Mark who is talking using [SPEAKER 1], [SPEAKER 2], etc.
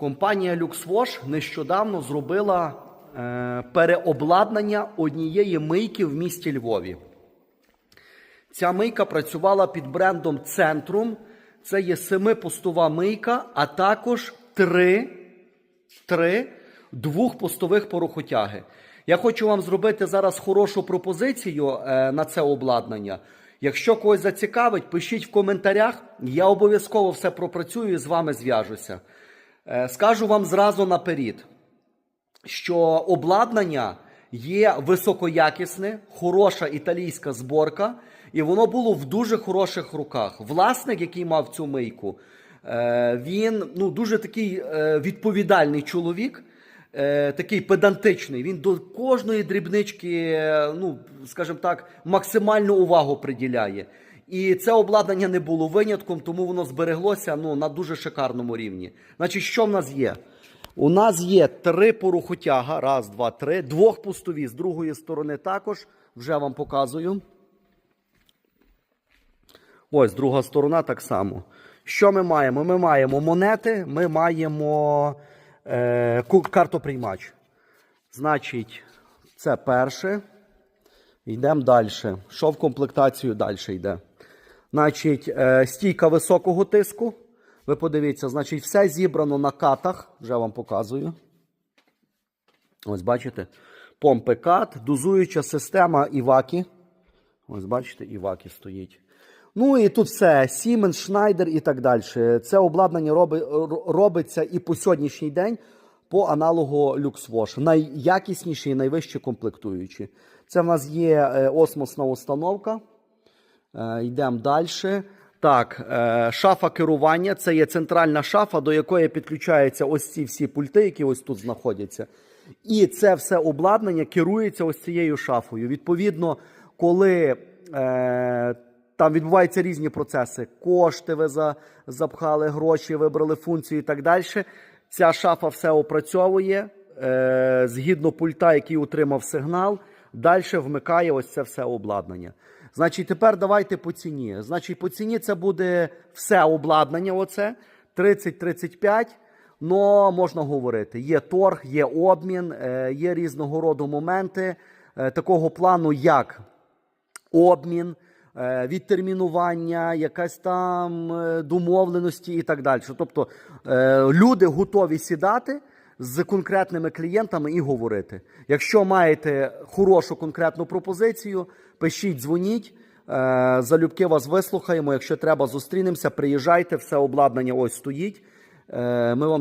[SPEAKER 1] Компанія LuxWash нещодавно зробила е, переобладнання однієї мийки в місті Львові. Ця мийка працювала під брендом Центрум. Це є семипостова мийка, а також три, три двохпостових порохотяги. Я хочу вам зробити зараз хорошу пропозицію е, на це обладнання. Якщо когось зацікавить, пишіть в коментарях. Я обов'язково все пропрацюю і з вами зв'яжуся. Е, Скажу вам зразу наперед, що обладнання є високоякісне, хороша італійська зборка, і воно було в дуже хороших руках. Власник, який мав цю мийку, е, він ну, дуже такий е, відповідальний чоловік. Такий педантичний, він до кожної дрібнички, ну скажімо так, максимальну увагу приділяє. І це обладнання не було винятком, тому воно збереглося ну, на дуже шикарному рівні. Значить, що в нас є? У нас є три порухотяга. Раз, два, три. Двохпустові з другої сторони також. Вже вам показую. Ось друга сторона так само. Що ми маємо? Ми маємо монети, ми маємо е, картоприймач. Значить, це перше. Йдемо далі. Що в комплектацію далі йде? Значить, е, стійка високого тиску. Ви подивіться, значить, все зібрано на катах. Вже вам показую. Ось бачите. Помпи кат, дозуюча система Івакі. Ось бачите, Івакі стоїть. Ну і тут все, Siemens, Schneider і так далі. Це обладнання роби, робиться і по сьогоднішній день по аналогу LuxWash. Найякісніші і найвищі комплектуючі. Це в нас є е, осмосна установка. Е, Йдемо далі. Так, е, шафа керування це є центральна шафа, до якої підключаються ось ці всі пульти, які ось тут знаходяться. І це все обладнання керується ось цією шафою. Відповідно, коли е, там відбуваються різні процеси, кошти ви за, запхали, гроші, вибрали функцію і так далі. Ця шафа все опрацьовує е, згідно пульта, який отримав сигнал. Далі вмикає ось це все обладнання. Значить, тепер давайте по ціні. Значить, по ціні це буде все обладнання. Оце 30-35. Но можна говорити, є торг, є обмін, е, є різного роду моменти е, такого плану, як обмін, е, відтермінування, якась там домовленості і так далі. Тобто люди готові сідати з конкретними клієнтами і говорити. Якщо маєте хорошу конкретну пропозицію, пишіть, дзвоніть. е, Залюбки вас вислухаємо. Якщо треба, зустрінемося, приїжджайте, все обладнання ось стоїть. Е, Ми вам